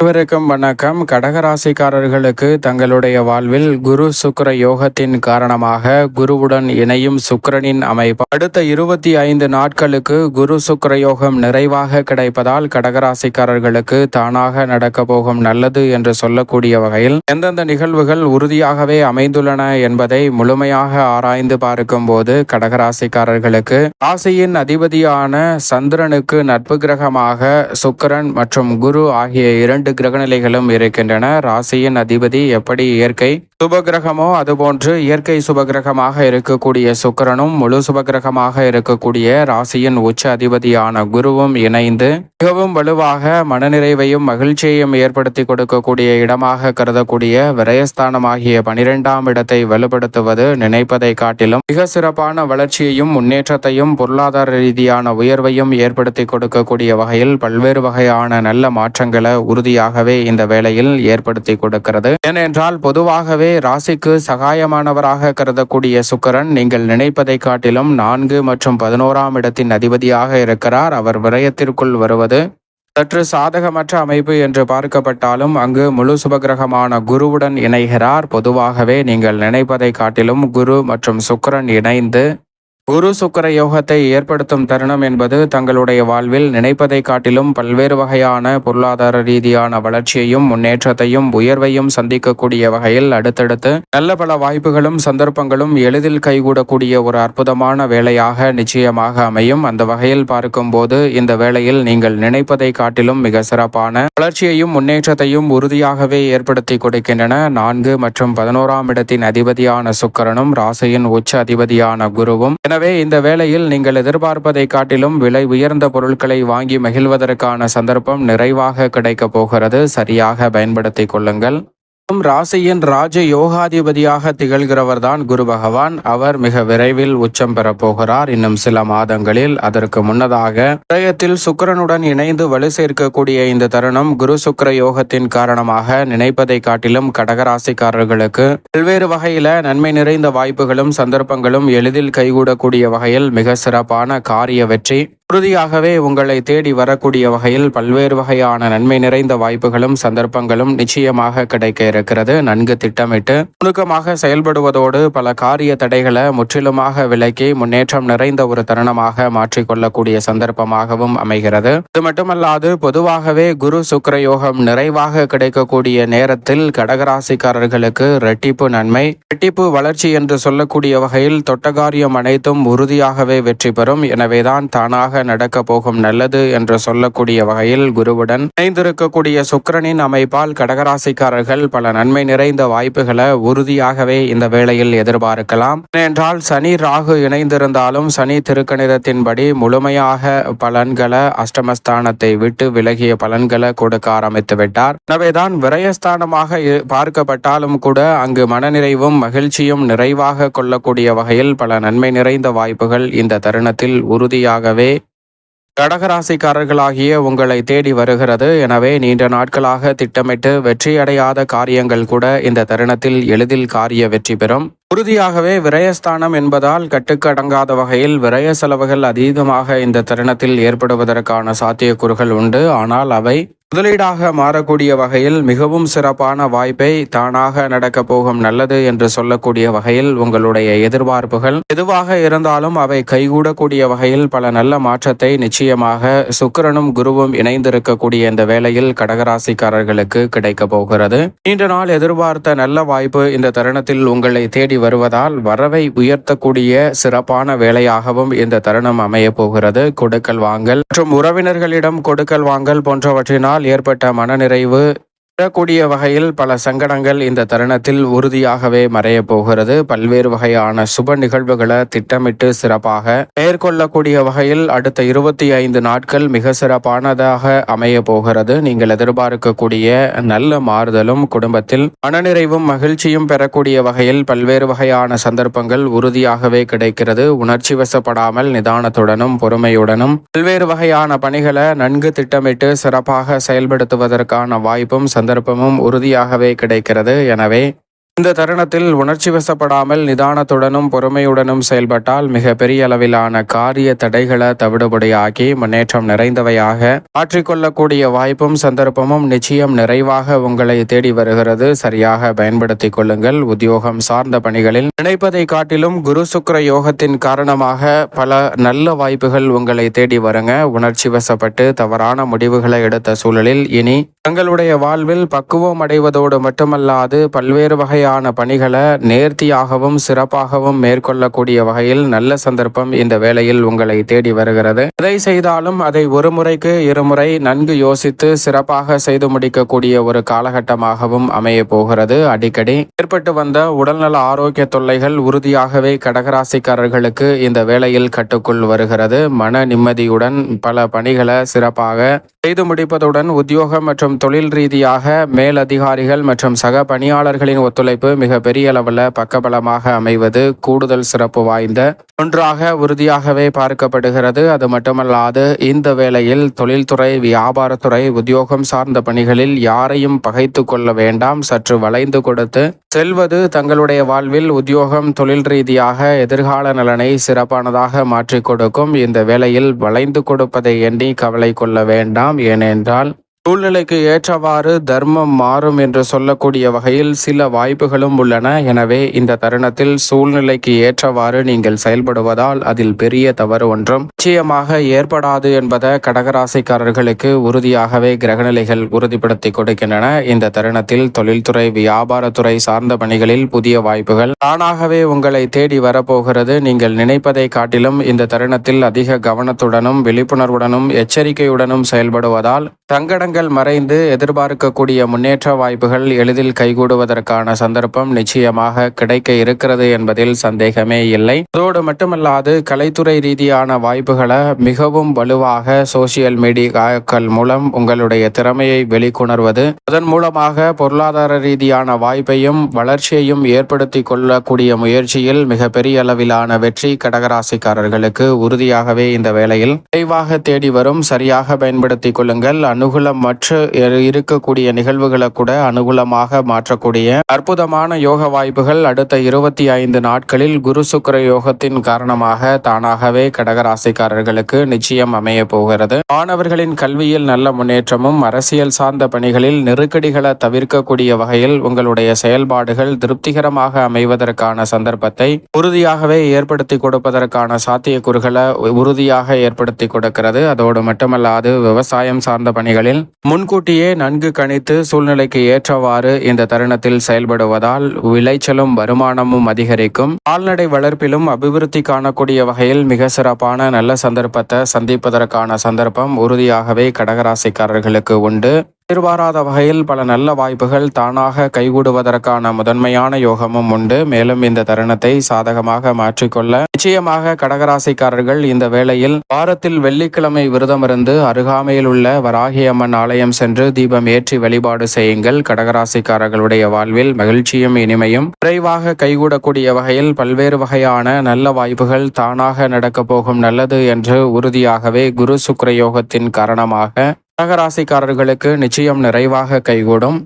அனைவருக்கும் வணக்கம். கடகராசிக்காரர்களுக்கு தங்களுடைய வாழ்வில் குரு சுக்கர யோகத்தின் காரணமாக குருவுடன் இணையும் சுக்கரனின் அமைப்பு. அடுத்த இருபத்தி ஐந்து நாட்களுக்கு குரு சுக்கர யோகம் நிறைவாக கிடைப்பதால் கடகராசிக்காரர்களுக்கு தானாக நடக்க போகும் நல்லது என்று சொல்லக்கூடிய வகையில் எந்தெந்த நிகழ்வுகள் உறுதியாகவே அமைந்துள்ளன என்பதை முழுமையாக ஆராய்ந்து பார்க்கும் போது கடகராசிக்காரர்களுக்கு ராசியின் அதிபதியான சந்திரனுக்கு நட்பு கிரகமாக சுக்கிரன் மற்றும் குரு ஆகிய இரண்டு கிரகநிலைகளும் இருக்கின்றன. ராசியின் அதிபதி எப்படி இயற்கை சுபகிரகமோ அதுபோன்று இயற்கை சுபகிரகமாக இருக்கக்கூடிய சுக்கிரனும் முழு சுபகிரகமாக இருக்கக்கூடிய ராசியின் உச்ச அதிபதியான குருவும் இணைந்து மிகவும் வலுவாக மனநிறைவையும் மகிழ்ச்சியையும் ஏற்படுத்தி கொடுக்கக்கூடிய இடமாக கருதக்கூடிய விரயஸ்தானமாகிய பனிரெண்டாம் இடத்தை வலுப்படுத்துவது நினைப்பதை காட்டிலும் மிக சிறப்பான வளர்ச்சியையும் முன்னேற்றத்தையும் பொருளாதார ரீதியான உயர்வையும் ஏற்படுத்தி கொடுக்கக்கூடிய வகையில் பல்வேறு வகையான நல்ல மாற்றங்களை உறுதியாகவே இந்த வேளையில் ஏற்படுத்தி கொடுக்கிறது. ஏனென்றால் பொதுவாகவே ராசிக்கு சகாயமானவராக கருதக்கூடிய சுக்கரன் நீங்கள் நினைப்பதை காட்டிலும் நான்கு மற்றும் பதினோராம் இடத்தின் அதிபதியாக இருக்கிறார். அவர் விரயத்திற்குள் வருவது சற்று சாதகமற்ற அமைப்பு என்று பார்க்கப்பட்டாலும் அங்கு முழு சுபகிரகமான குருவுடன் இணைகிறார். பொதுவாகவே நீங்கள் நினைப்பதை காட்டிலும் குரு மற்றும் சுக்கரன் இணைந்து குரு சுக்கர யோகத்தை ஏற்படுத்தும் தருணம் என்பது தங்களுடைய வாழ்வில் நினைப்பதை காட்டிலும் பல்வேறு வகையான பொருளாதார ரீதியான வளர்ச்சியையும் முன்னேற்றத்தையும் உயர்வையும் சந்திக்கக்கூடிய வகையில் அடுத்தடுத்து நல்ல பல வாய்ப்புகளும் சந்தர்ப்பங்களும் எளிதில் கைகூடக்கூடிய ஒரு அற்புதமான வேலையாக நிச்சயமாக அமையும். அந்த வகையில் பார்க்கும்போது இந்த வேளையில் நீங்கள் நினைப்பதை காட்டிலும் மிக சிறப்பான வளர்ச்சியையும் முன்னேற்றத்தையும் உறுதியாகவே ஏற்படுத்தி கொடுக்கின்றன. நான்கு மற்றும் பதினோராம் இடத்தின் அதிபதியான சுக்கரனும் ராசியின் உச்ச அதிபதியான குருவும். எனவே இந்த வேளையில் நீங்கள் எதிர்பார்ப்பதை காட்டிலும் விலை உயர்ந்த பொருட்களை வாங்கி மகிழ்வதற்கான சந்தர்ப்பம் நிறைவாக கிடைக்கப் போகிறது. சரியாக பயன்படுத்திக் கொள்ளுங்கள். ராசியின் ராஜ யோகாதிபதியாக திகழ்கிறவர் தான் குரு பகவான். அவர் மிக விரைவில் உச்சம் பெறப் போகிறார். இன்னும் சில மாதங்களில் அதற்கு முன்னதாக உதயத்தில் சுக்கிரனுடன் இணைந்து வலு சேர்க்கக்கூடிய இந்த தருணம் குரு சுக்கர யோகத்தின் காரணமாக நினைப்பதை காட்டிலும் கடகராசிக்காரர்களுக்கு பல்வேறு வகையில நன்மை நிறைந்த வாய்ப்புகளும் சந்தர்ப்பங்களும் எளிதில் கைகூடக்கூடிய வகையில் மிக சிறப்பான காரிய வெற்றி உறுதியாகவே உங்களை தேடி வரக்கூடிய வகையில் பல்வேறு வகையான நன்மை நிறைந்த வாய்ப்புகளும் சந்தர்ப்பங்களும் நிச்சயமாக கிடைக்க இருக்கிறது. நன்கு திட்டமிட்டு நுணுக்கமாக செயல்படுவதோடு பல காரிய தடைகளை முற்றிலுமாக விலக்கி முன்னேற்றம் நிறைந்த ஒரு தருணமாக மாற்றிக்கொள்ளக்கூடிய சந்தர்ப்பமாகவும் அமைகிறது. இது மட்டுமல்லாது பொதுவாகவே குரு சுக்கிர யோகம் நிறைவாக கிடைக்கக்கூடிய நேரத்தில் கடகராசிக்காரர்களுக்கு ரெட்டிப்பு நன்மை ரெட்டிப்பு வளர்ச்சி என்று சொல்லக்கூடிய வகையில் தொட்டகாரியம் அனைத்தும் உறுதியாகவே வெற்றி பெறும். எனவேதான் தானாக நடக்க போகும் நல்லது என்று சொல்லக்கூடிய வகையில் குருவுடன் இணைந்திருக்கக்கூடிய சுக்கரனின் அமைப்பால் கடகராசிக்காரர்கள் பல நன்மை நிறைந்த வாய்ப்புகளை உறுதியாகவே இந்த வேளையில் எதிர்பார்க்கலாம். ஏனென்றால் சனி ராகு இணைந்திருந்தாலும் சனி திருக்கணிதத்தின்படி முழுமையாக பலன்களை அஷ்டமஸ்தானத்தை விட்டு விலகிய பலன்களை கொடுக்க ஆரம்பித்து விட்டார். எனவேதான் விரயஸ்தானமாக இ- பார்க்கப்பட்டாலும் கூட அங்கு மனநிறைவும் மகிழ்ச்சியும் நிறைவாக கொள்ளக்கூடிய வகையில் பல நன்மை நிறைந்த வாய்ப்புகள் இந்த தருணத்தில் உறுதியாகவே கடகராசிக்காரர்களாகிய உங்களை தேடி வருகிறது. எனவே நீண்ட நாட்களாக திட்டமிட்டு வெற்றியடையாத காரியங்கள் கூட இந்த தருணத்தில் எளிதில் காரிய வெற்றி பெறும். உறுதியாகவே விரயஸ்தானம் என்பதால் கட்டுக்கடங்காத வகையில் விரய செலவுகள் அதீதமாக இந்த தருணத்தில் ஏற்படுவதற்கான சாத்தியக்கூறுகள் உண்டு. ஆனால் அவை முதலீடாக மாறக்கூடிய வகையில் மிகவும் சிறப்பான வாய்ப்பை தானாக நடக்க போகும் நல்லது என்று சொல்லக்கூடிய வகையில் உங்களுடைய எதிர்பார்ப்புகள் எதுவாக இருந்தாலும் அவை கைகூடக்கூடிய வகையில் பல நல்ல மாற்றத்தை நிச்சயமாக சுக்கரனும் குருவும் இணைந்திருக்கக்கூடிய இந்த வேளையில் கடகராசிக்காரர்களுக்கு கிடைக்க போகிறது. நீண்ட நாள் எதிர்பார்த்த நல்ல வாய்ப்பு இந்த தருணத்தில் உங்களை தேடி வருவதால் வரவை உயர்த்தக்கூடிய சிறப்பான வேலையாகவும் இந்த தருணம் அமைய போகிறது. கொடுக்கல் வாங்கல் மற்றும் உறவினர்களிடம் கொடுக்கல் வாங்கல் போன்றவற்றினால் ஏற்பட்ட மனநிறைவு பெறக்கூடிய வகையில் பல சங்கடங்கள் இந்த தருணத்தில் உறுதியாகவே மறைய போகிறது. பல்வேறு வகையான சுப நிகழ்வுகளை திட்டமிட்டு சிறப்பாக மேற்கொள்ளக்கூடிய வகையில் அடுத்த இருபத்தி ஐந்து நாட்கள் மிக சிறப்பானதாக அமைய போகிறது. நீங்கள் எதிர்பார்க்கக்கூடிய நல்ல மாறுதலும் குடும்பத்தில் மனநிறைவும் மகிழ்ச்சியும் பெறக்கூடிய வகையில் பல்வேறு வகையான சந்தர்ப்பங்கள் உறுதியாகவே கிடைக்கிறது. உணர்ச்சி வசப்படாமல் நிதானத்துடனும் பொறுமையுடனும் பல்வேறு வகையான பணிகளை நன்கு திட்டமிட்டு சிறப்பாக செயல்படுத்துவதற்கான வாய்ப்பும் சந்தர்ப்பமும் உறுதியாகவே கிடைக்கிறது. எனவே இந்த தருணத்தில் உணர்ச்சி வசப்படாமல் நிதானத்துடனும் பொறுமையுடனும் செயல்பட்டால் மிக பெரிய அளவிலான காரிய தடைகளை தவிடுபடியாகி முன்னேற்றம் நிறைந்தவையாக மாற்றிக்கொள்ளக்கூடிய வாய்ப்பும் சந்தர்ப்பமும் நிச்சயம் நிறைவாக உங்களை தேடி வருகிறது. சரியாக பயன்படுத்திக் கொள்ளுங்கள். உத்தியோகம் சார்ந்த பணிகளில் நினைப்பதை காட்டிலும் குரு சுக்கர யோகத்தின் காரணமாக பல நல்ல வாய்ப்புகள் உங்களை தேடி வருங்க. உணர்ச்சி வசப்பட்டு தவறான முடிவுகளை எடுத்த சூழலில் இனி தங்களுடைய வாழ்வில் பக்குவம் அடைவதோடு மட்டுமல்லாது பல்வேறு வகையான பணிகளை நேர்த்தியாகவும் சிறப்பாகவும் மேற்கொள்ளக்கூடிய வகையில் நல்ல சந்தர்ப்பம் இந்த வேளையில் உங்களை தேடி வருகிறது. எதை செய்தாலும் அதை ஒரு முறைக்கு இருமுறை நன்கு யோசித்து சிறப்பாக செய்து முடிக்கக்கூடிய ஒரு காலகட்டமாகவும் அமைய போகிறது. அடிக்கடி ஏற்பட்டு வந்த உடல்நல ஆரோக்கிய தொல்லைகள் உறுதியாகவே கடகராசிக்காரர்களுக்கு இந்த வேளையில் கட்டுக்குள் வருகிறது. மன நிம்மதியுடன் பல பணிகளை சிறப்பாக செய்து முடிப்பதுடன் உத்தியோகம் மற்றும் தொழில் ரீதியாக மேலதிகாரிகள் மற்றும் சக பணியாளர்களின் ஒத்துழைப்பு மிக பெரிய அளவில் பக்கபலமாக அமைவது கூடுதல் சிறப்பு வாய்ந்த ஒன்றாக உறுதியாகவே பார்க்கப்படுகிறது. அது மட்டுமல்லாது இந்த வேளையில் தொழில்துறை வியாபாரத்துறை உத்தியோகம் சார்ந்த பணிகளில் யாரையும் பகைத்து கொள்ள வேண்டாம். சற்று வளைந்து கொடுத்து செல்வது தங்களுடைய வாழ்வில் உத்தியோகம் தொழில் ரீதியாக எதிர்கால நலனை சிறப்பானதாக மாற்றிக் கொடுக்கும். இந்த வேளையில் வளைந்து கொடுப்பதை எண்ணி கவலை கொள்ள வேண்டாம். ஏனென்றால் சூழ்நிலைக்கு ஏற்றவாறு தர்மம் மாறும் என்று சொல்லக்கூடிய வகையில் சில வாய்ப்புகளும் உள்ளன. எனவே இந்த தருணத்தில் சூழ்நிலைக்கு ஏற்றவாறு நீங்கள் செயல்படுவதால் அதில் பெரிய தவறு ஒன்றும் நிச்சயமாக ஏற்படாது என்பதை கடகராசிக்காரர்களுக்கு உறுதியாகவே கிரகநிலைகள் உறுதிப்படுத்தி கொடுக்கின்றன. இந்த தருணத்தில் தொழில்துறை வியாபாரத்துறை சார்ந்த பணிகளில் புதிய வாய்ப்புகள் தானாகவே உங்களை தேடி வரப்போகிறது. நீங்கள் நினைப்பதை காட்டிலும் இந்த தருணத்தில் அதிக கவனத்துடனும் விழிப்புணர்வுடனும் எச்சரிக்கையுடனும் செயல்படுவதால் சங்கடங்கள் மறைந்து எதிர்பார்க்கக்கூடிய முன்னேற்ற வாய்ப்புகள் எளிதில் கைகூடுவதற்கான சந்தர்ப்பம் நிச்சயமாக கிடைக்க இருக்கிறது என்பதில் சந்தேகமே இல்லை. அதோடு மட்டுமல்லாது கலைத்துறை ரீதியான வாய்ப்புகளை மிகவும் வலுவாக சோசியல் மீடியாக்கள் மூலம் உங்களுடைய திறமையை வெளிக்கொணர்வது அதன் மூலமாக பொருளாதார ரீதியான வாய்ப்பையும் வளர்ச்சியையும் ஏற்படுத்தி கொள்ளக்கூடிய முயற்சியில் மிக பெரிய அளவிலான வெற்றி கடகராசிக்காரர்களுக்கு உறுதியாகவே இந்த வேளையில் விரைவாக தேடி வரும். சரியாக பயன்படுத்திக் கொள்ளுங்கள். அனுகூலம் மற்றும் இருக்கக்கூடிய நிகழ்வுகளை கூட அனுகூலமாக மாற்றக்கூடிய அற்புதமான யோக வாய்ப்புகள் அடுத்த இருபத்தி ஐந்து நாட்களில் குரு சுக்கர யோகத்தின் காரணமாக தானாகவே கடகராசிக்காரர்களுக்கு நிச்சயம் அமைய போகிறது. மாணவர்களின் கல்வியில் நல்ல முன்னேற்றமும் அரசியல் சார்ந்த பணிகளில் நெருக்கடிகளை தவிர்க்கக்கூடிய வகையில் உங்களுடைய செயல்பாடுகள் திருப்திகரமாக அமைவதற்கான சந்தர்ப்பத்தை உறுதியாகவே ஏற்படுத்தி கொடுப்பதற்கான சாத்தியக்கூறுகளை உறுதியாக ஏற்படுத்தி கொடுக்கிறது. அதோடு மட்டுமல்லாது விவசாயம் சார்ந்த பணிகளில் முன்கூட்டியே நன்கு கணித்து சூழ்நிலைக்கு ஏற்றவாறு இந்த தருணத்தில் செயல்படுவதால் விளைச்சலும் வருமானமும் அதிகரிக்கும். கால்நடை வளர்ப்பிலும் அபிவிருத்தி காணக்கூடிய வகையில் மிக சிறப்பான நல்ல சந்தர்ப்பத்தை சந்திப்பதற்கான சந்தர்ப்பம் உறுதியாகவே கடகராசிக்காரர்களுக்கு உண்டு. எதிர்பாராத வகையில் பல நல்ல வாய்ப்புகள் தானாக கைகூடுவதற்கான முதன்மையான யோகமும் உண்டு. மேலும் இந்த தருணத்தை சாதகமாக மாற்றிக்கொள்ள நிச்சயமாக கடகராசிக்காரர்கள் இந்த வேளையில் வாரத்தில் வெள்ளிக்கிழமை விரதமிருந்து அருகாமையில் உள்ள வராகியம்மன் ஆலயம் சென்று தீபம் ஏற்றி வழிபாடு செய்யுங்கள். கடகராசிக்காரர்களுடைய வாழ்வில் மகிழ்ச்சியும் இனிமையும் விரைவாக கைகூடக்கூடிய வகையில் பல்வேறு வகையான நல்ல வாய்ப்புகள் தானாக நடக்கப் போகும் நல்லது என்று உறுதியாகவே குரு சுக்கர யோகத்தின் காரணமாக கடகராசிக்காரர்களுக்கு நிச்சயம் நிறைவாக கைகூடும்.